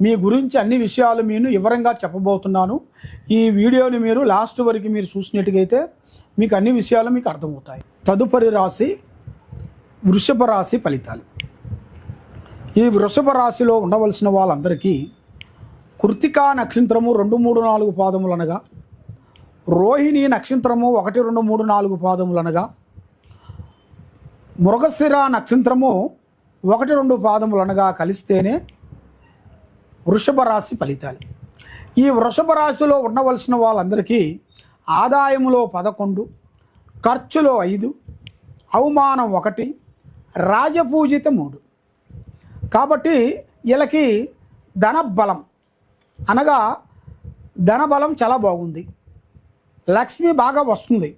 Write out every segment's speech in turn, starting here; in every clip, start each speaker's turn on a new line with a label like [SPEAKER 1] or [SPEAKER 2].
[SPEAKER 1] మీ గురించి అన్ని విషయాలు నేను వివరంగా చెప్పబోతున్నాను. ఈ వీడియోని మీరు లాస్ట్ వరకు మీరు చూసినట్టుగైతే మీకు అన్ని విషయాలు మీకు అర్థమవుతాయి. తదుపరి రాశి వృషభ రాశి ఫలితాలు. ఈ వృషభ రాశిలో ఉండవలసిన వాళ్ళందరికీ కృతికా నక్షత్రము రెండు మూడు నాలుగు పాదములు అనగా రోహిణి నక్షత్రము ఒకటి రెండు మూడు నాలుగు పాదములు అనగా మృగశిర నక్షత్రము ఒకటి రెండు పాదములు అనగా కలిస్తేనే వృషభ రాశి ఫలితాలు. ఈ వృషభ రాశిలో ఉండవలసిన వాళ్ళందరికీ ఆదాయంలో పదకొండు ఖర్చులో ఐదు అవమానం ఒకటి రాజపూజిత మూడు. కాబట్టి వీళ్ళకి ధనబలం అనగా ధనబలం చాలా బాగుంది. లక్ష్మి బాగా వస్తుంది.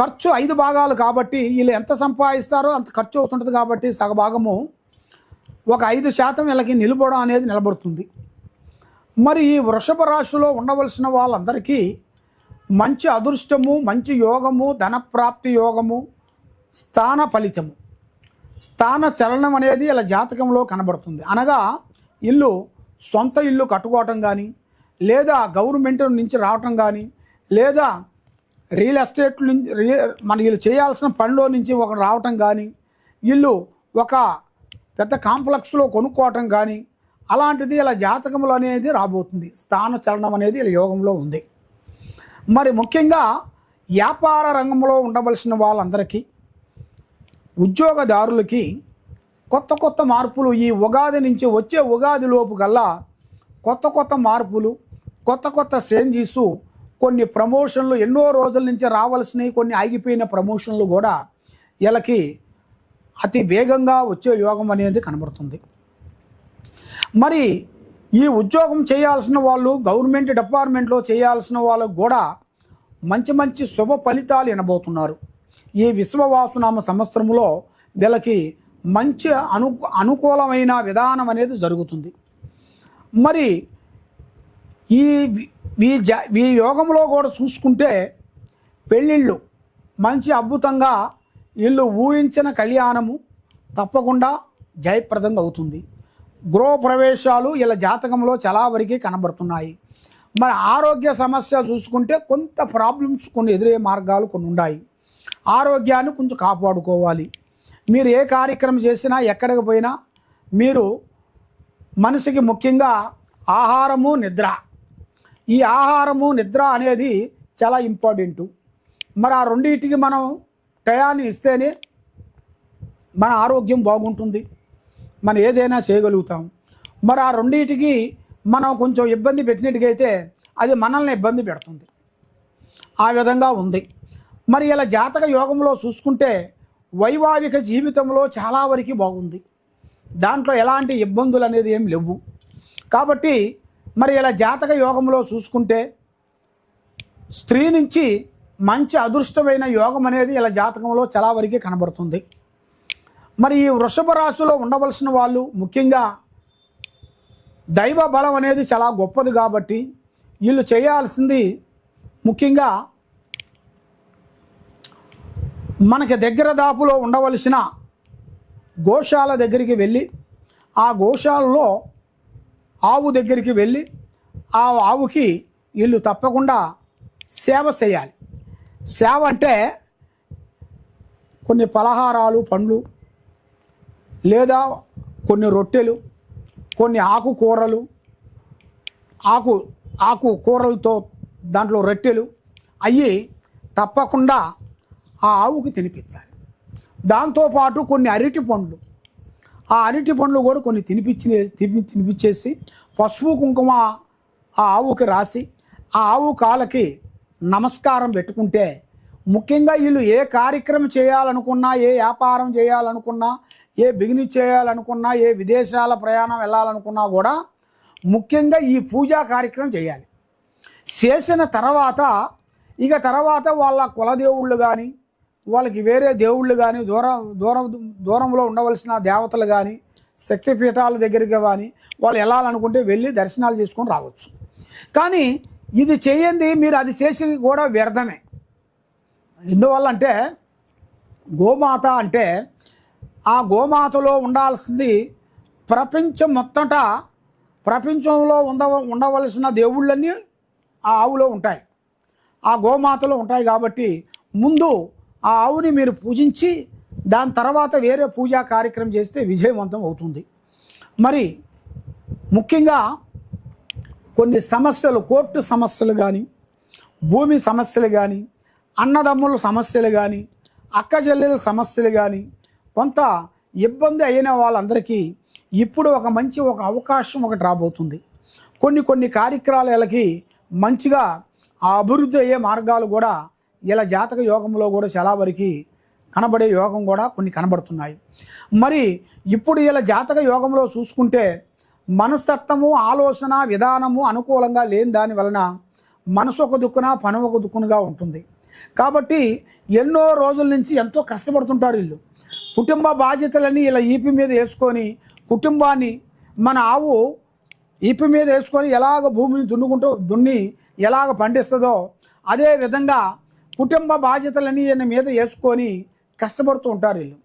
[SPEAKER 1] ఖర్చు ఐదు భాగాలు కాబట్టి వీళ్ళు ఎంత సంపాదిస్తారో అంత ఖర్చు అవుతుంటుంది కాబట్టి సగభాగము ఒక ఐదు శాతం వీళ్ళకి నిలబడం అనేది నిలబడుతుంది. మరి ఈ వృషభ రాశిలో ఉండవలసిన వాళ్ళందరికీ మంచి అదృష్టము మంచి యోగము ధనప్రాప్తి యోగము స్థాన ఫలితము. స్థాన చలనం అనేది ఇలా జాతకంలో కనబడుతుంది. అనగా ఇల్లు సొంత ఇల్లు కట్టుకోవటం కానీ లేదా గవర్నమెంట్ నుంచి రావటం కానీ లేదా రియల్ ఎస్టేట్ నుంచి మన వీళ్ళు చేయాల్సిన పనిలో నుంచి ఒక రావటం కానీ ఇల్లు ఒక పెద్ద కాంప్లెక్స్లో కొనుక్కోవటం కానీ అలాంటిది ఇలా జాతకములు అనేది రాబోతుంది. స్థాన చలనం అనేది ఇలా యోగంలో ఉంది. మరి ముఖ్యంగా వ్యాపార రంగంలో ఉండవలసిన వాళ్ళందరికీ ఉద్యోగదారులకి కొత్త కొత్త మార్పులు ఈ ఉగాది నుంచి వచ్చే ఉగాది లోపు కల్లా కొత్త కొత్త మార్పులు కొత్త కొత్త చేంజీసు కొన్ని ప్రమోషన్లు ఎన్నో రోజుల నుంచి రావాల్సినవి కొన్ని ఆగిపోయిన ప్రమోషన్లు కూడా వీళ్ళకి అతి వేగంగా వచ్చే యోగం అనేది కనబడుతుంది. మరి ఈ ఉద్యోగం చేయాల్సిన వాళ్ళు గవర్నమెంట్ డిపార్ట్మెంట్లో చేయాల్సిన వాళ్ళకు కూడా మంచి మంచి శుభ ఫలితాలు వినబోతున్నారు. ఈ విశ్వవాసునామ సంవత్సరంలో వీళ్ళకి మంచి అను అనుకూలమైన విధానం అనేది జరుగుతుంది. మరి ఈ ఈ జ ఈ యోగంలో కూడా చూసుకుంటే పెళ్ళిళ్ళు మంచి అద్భుతంగా వీళ్ళు ఊహించిన కళ్యాణము తప్పకుండా జయప్రదంగా అవుతుంది. గృహ ప్రవేశాలు ఇలా జాతకంలో చాలా వరకు కనబడుతున్నాయి. మరి ఆరోగ్య సమస్య చూసుకుంటే కొంత ప్రాబ్లమ్స్ కొన్ని ఎదురయ్యే మార్గాలు కొన్ని ఉన్నాయి ఆరోగ్యాన్ని కొంచెం కాపాడుకోవాలి. మీరు ఏ కార్యక్రమం చేసినా ఎక్కడికి పోయినా మీరు మనిషికి ముఖ్యంగా ఆహారము నిద్ర. ఈ ఆహారము నిద్ర అనేది చాలా ఇంపార్టెంట్ మరి ఆ రెండింటికి మనం టయాన్ని ఇస్తేనే మన ఆరోగ్యం బాగుంటుంది. మనం ఏదైనా చేయగలుగుతాం. మరి ఆ రెండింటికి మనం కొంచెం ఇబ్బంది పెట్టినట్టుగైతే అది మనల్ని ఇబ్బంది పెడుతుంది. ఆ విధంగా ఉంది. మరి ఇలా జాతక యోగంలో చూసుకుంటే వైవాహిక జీవితంలో చాలా వరకు బాగుంది. దాంట్లో ఎలాంటి ఇబ్బందులు అనేది ఏం లేవు. కాబట్టి మరి ఇలా జాతక యోగంలో చూసుకుంటే స్త్రీ నుంచి మంచి అదృష్టమైన యోగం అనేది ఇలా జాతకంలో చాలా వరకు కనబడుతుంది. మరి ఈ వృషభ రాశిలో ఉండవలసిన వాళ్ళు ముఖ్యంగా దైవ బలం అనేది చాలా గొప్పది కాబట్టి వీళ్ళు చేయాల్సింది ముఖ్యంగా మనకి దగ్గర దాపులో ఉండవలసిన గోశాల దగ్గరికి వెళ్ళి ఆ గోశాలలో ఆవు దగ్గరికి వెళ్ళి ఆ ఆవుకి వీళ్ళు తప్పకుండా సేవ చేయాలి. సేవ అంటే కొన్ని పలహారాలు పండ్లు లేదా కొన్ని రొట్టెలు కొన్ని ఆకుకూరలు ఆకు ఆకు కూరలతో దాంట్లో రొట్టెలు అవి తప్పకుండా ఆ ఆవుకి తినిపించాలి. దాంతోపాటు కొన్ని అరటి పండ్లు. ఆ అరటి పండ్లు కూడా కొన్ని తినిపించి తినిపించేసి పసుపు కుంకుమ ఆ ఆవుకి రాసి ఆ ఆవు కాళ్ళకి నమస్కారం పెట్టుకుంటే ముఖ్యంగా వీళ్ళు ఏ కార్యక్రమం చేయాలనుకున్నా ఏ వ్యాపారం చేయాలనుకున్నా ఏ బిగిని చేయాలనుకున్నా ఏ విదేశాల ప్రయాణం వెళ్ళాలనుకున్నా కూడా ముఖ్యంగా ఈ పూజా కార్యక్రమం చేయాలి. చేసిన తర్వాత ఇక తర్వాత వాళ్ళ కులదేవుళ్ళు కానీ వాళ్ళకి వేరే దేవుళ్ళు కానీ దూరం దూరం దూరంలో ఉండవలసిన దేవతలు కానీ శక్తిపీఠాల దగ్గరికి కానీ వాళ్ళు వెళ్ళాలనుకుంటే వెళ్ళి దర్శనాలు చేసుకొని రావచ్చు. కానీ ఇది చేయండి మీరు అది చేసి కూడా వ్యర్థమే. ఎందువల్ల అంటే గోమాత అంటే ఆ గోమాతలో ఉండాల్సింది ప్రపంచం మొత్తట ప్రపంచంలో ఉండ ఉండవలసిన దేవుళ్ళన్నీ ఆ ఆవులో ఉంటాయి. ఆ గోమాతలో ఉంటాయి కాబట్టి ముందు ఆ ఆవుని మీరు పూజించి దాని తర్వాత వేరే పూజా కార్యక్రమం చేస్తే విజయవంతం అవుతుంది. మరి ముఖ్యంగా కొన్ని సమస్యలు కోర్టు సమస్యలు కానీ భూమి సమస్యలు కానీ అన్నదమ్ముల సమస్యలు కానీ అక్క చెల్లెల సమస్యలు కానీ కొంత ఇబ్బంది అయిన వాళ్ళందరికీ ఇప్పుడు ఒక మంచి ఒక అవకాశం ఒకటి రాబోతుంది. కొన్ని కొన్ని కార్యక్రమాలకి మంచిగా ఆ అభివృద్ధి అయ్యే మార్గాలు కూడా ఇలా జాతక యోగంలో కూడా చాలా వరకు కనబడే యోగం కూడా కొన్ని కనబడుతున్నాయి. మరి ఇప్పుడు ఇలా జాతక యోగంలో చూసుకుంటే మనస్తత్వము ఆలోచన విధానము అనుకూలంగా లేని దాని వలన మనసు ఒక దుక్కున పను ఒక దుక్కునుగా ఉంటుంది. కాబట్టి ఎన్నో రోజుల నుంచి ఎంతో కష్టపడుతుంటారు వీళ్ళు. కుటుంబ బాధ్యతలన్నీ ఇలా ఈపి మీద వేసుకొని కుటుంబాన్ని మన ఆవు ఈపి మీద వేసుకొని ఎలాగ భూమిని దున్నుకుంటూ దున్ని ఎలాగ పండిస్తుందో అదే విధంగా కుటుంబ బాధ్యతలన్నీ ఈయన మీద వేసుకొని కష్టపడుతూ ఉంటారు వీళ్ళు.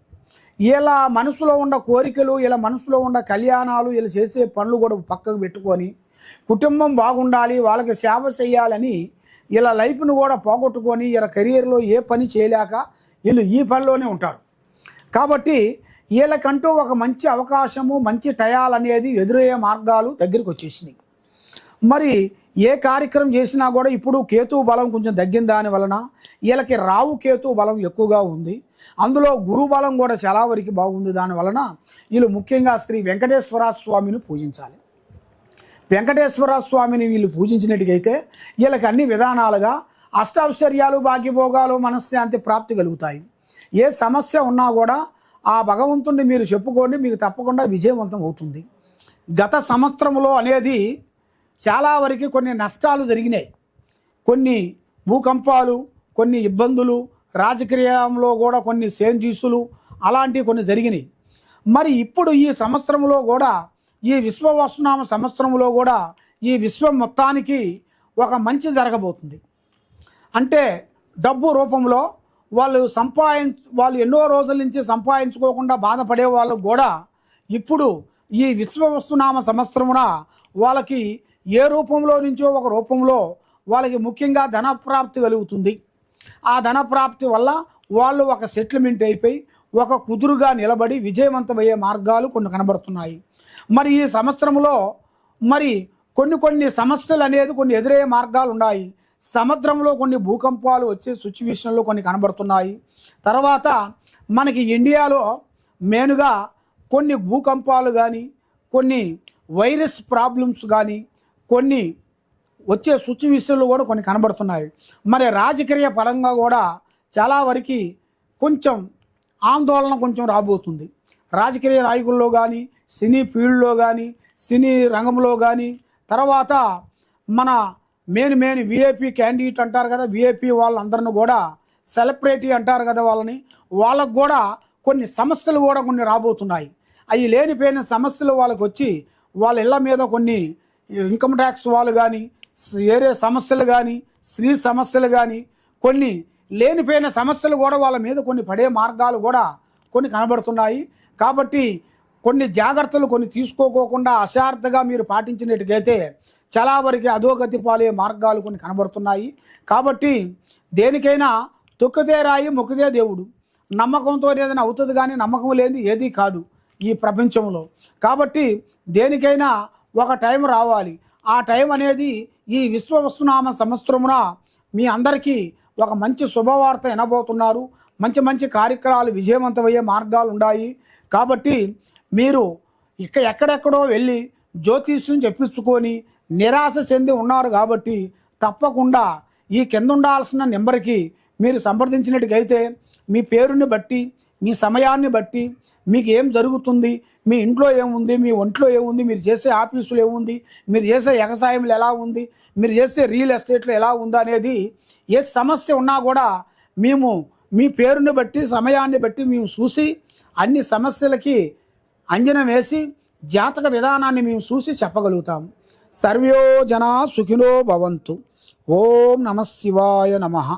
[SPEAKER 1] ఇలా మనసులో ఉన్న కోరికలు ఇలా మనసులో ఉన్న కళ్యాణాలు ఇలా చేసే పనులు కూడా పక్కకు పెట్టుకొని కుటుంబం బాగుండాలి వాళ్ళకి సేవ చేయాలని ఇలా లైఫ్ను కూడా పోగొట్టుకొని ఇలా కెరియర్లో ఏ పని చేయలేక వీళ్ళు ఈ పనిలోనే ఉంటారు. కాబట్టి వీళ్ళకంటూ ఒక మంచి అవకాశము మంచి టయాలు అనేది ఎదురయ్యే మార్గాలు దగ్గరికి వచ్చేసినాయి. మరి ఏ కార్యక్రమం చేసినా కూడా ఇప్పుడు కేతు బలం కొంచెం తగ్గిన దాని వలన వీళ్ళకి రావు కేతు బలం ఎక్కువగా ఉంది. అందులో గురు బలం కూడా చాలా వరకు బాగుంది. దాని వలన వీళ్ళు ముఖ్యంగా శ్రీ వెంకటేశ్వర స్వామిని పూజించాలి. వెంకటేశ్వర స్వామిని వీళ్ళు పూజించినట్టుగైతే వీళ్ళకి అన్ని విధానాలుగా అష్టాశ్చర్యాలు భాగ్యభోగాలు మనశ్శాంతి ప్రాప్తి కలుగుతాయి. ఏ సమస్య ఉన్నా కూడా ఆ భగవంతుణ్ణి మీరు చెప్పుకోండి మీకు తప్పకుండా విజయవంతం అవుతుంది. గత సంవత్సరంలో అనేది చాలా వరకు కొన్ని నష్టాలు జరిగినాయి. కొన్ని భూకంపాలు కొన్ని ఇబ్బందులు రాజకీయంలో కూడా కొన్ని సేంజీసులు అలాంటివి కొన్ని జరిగినాయి. మరి ఇప్పుడు ఈ సంవత్సరంలో కూడా ఈ విశ్వవస్తునామ సంవత్సరంలో కూడా ఈ విశ్వం మొత్తానికి ఒక మంచి జరగబోతుంది. అంటే డబ్బు రూపంలో వాళ్ళు సంపాదించ వాళ్ళు ఎన్నో రోజుల నుంచి సంపాదించుకోకుండా బాధపడే వాళ్ళు కూడా ఇప్పుడు ఈ విశ్వవస్తునామ సంవత్సరమున వాళ్ళకి ఏ రూపంలో నుంచో ఒక రూపంలో వాళ్ళకి ముఖ్యంగా ధనప్రాప్తి కలుగుతుంది ఆ ధనప్రాప్తి వల్ల వాళ్ళు ఒక సెటిల్మెంట్ అయిపోయి ఒక కుదురుగా నిలబడి విజయవంతమయ్యే మార్గాలు కొన్ని కనబడుతున్నాయి. మరి ఈ సంవత్సరంలో మరి కొన్ని కొన్ని సమస్యలు అనేది కొన్ని ఎదురయ్యే మార్గాలు ఉన్నాయి. సముద్రంలో కొన్ని భూకంపాలు వచ్చే సిచ్యువేషన్లో కొన్ని కనబడుతున్నాయి. తర్వాత మనకి ఇండియాలో మెయిన్గా కొన్ని భూకంపాలు కానీ కొన్ని వైరస్ ప్రాబ్లమ్స్ కానీ కొన్ని వచ్చే సిచ్యువేషన్లు కూడా కొన్ని కనబడుతున్నాయి. మరి రాజకీయ పరంగా కూడా చాలా వరకు కొంచెం ఆందోళన కొంచెం రాబోతుంది. రాజకీయ నాయకుల్లో కానీ సినీ ఫీల్డ్లో కానీ సినీ రంగంలో కానీ తర్వాత మన మెయిన్ మెయిన్ విఐపి క్యాండిడేట్ అంటారు కదా విఐపి వాళ్ళందరిని కూడా సెలబ్రిటీ అంటారు కదా వాళ్ళని వాళ్ళకు కూడా కొన్ని సమస్యలు కూడా కొన్ని రాబోతున్నాయి. అవి లేనిపోయిన సమస్యలు వాళ్ళకి వచ్చి వాళ్ళ ఇళ్ళ మీద కొన్ని ఇన్కమ్ ట్యాక్స్ వాళ్ళు కానీ వేరే సమస్యలు కానీ స్త్రీ సమస్యలు కానీ కొన్ని లేనిపోయిన సమస్యలు కూడా వాళ్ళ మీద కొన్ని పడే మార్గాలు కూడా కొన్ని కనబడుతున్నాయి. కాబట్టి కొన్ని జాగ్రత్తలు కొన్ని తీసుకోకోకుండా అశార్థగా మీరు పాటించినట్టుగైతే చాలా వరకు అధోగతి పాలే మార్గాలు కొన్ని కనబడుతున్నాయి. కాబట్టి దేనికైనా తొక్కితే రాయి మొక్కితే దేవుడు. నమ్మకంతో ఏదైనా అవుతుంది కానీ నమ్మకం లేని ఏది కాదు ఈ ప్రపంచంలో. కాబట్టి దేనికైనా ఒక టైం రావాలి. ఆ టైం అనేది ఈ విశ్వవస్తునామ సంవత్సరమున మీ అందరికీ ఒక మంచి శుభవార్త వినబోతున్నారు. మంచి మంచి కార్యక్రమాలు విజయవంతమయ్యే మార్గాలు ఉన్నాయి కాబట్టి మీరు ఇక ఎక్కడెక్కడో వెళ్ళి జ్యోతిష్యం చెప్పించుకొని నిరాశ చెంది ఉన్నారు కాబట్టి తప్పకుండా ఈ కింద ఉండాల్సిన నెంబర్కి మీరు సంప్రదించినట్టుకైతే మీ పేరుని బట్టి మీ సమయాన్ని బట్టి మీకు ఏం జరుగుతుంది మీ ఇంట్లో ఏముంది మీ ఒంట్లో ఏముంది మీరు చేసే ఆఫీసులో ఏముంది మీరు చేసే వ్యవసాయంలో ఎలా ఉంది మీరు చేసే రియల్ ఎస్టేట్లో ఎలా ఉందా అనేది ఏ సమస్య ఉన్నా కూడా మేము మీ పేరుని బట్టి సమయాన్ని బట్టి మేము చూసి అన్ని సమస్యలకి అంజనం వేసి జాతక విధానాన్ని మేము చూసి చెప్పగలుగుతాం. సర్వ్యో జనా సుఖినో భవంతు. ఓం నమ శివాయ నమః.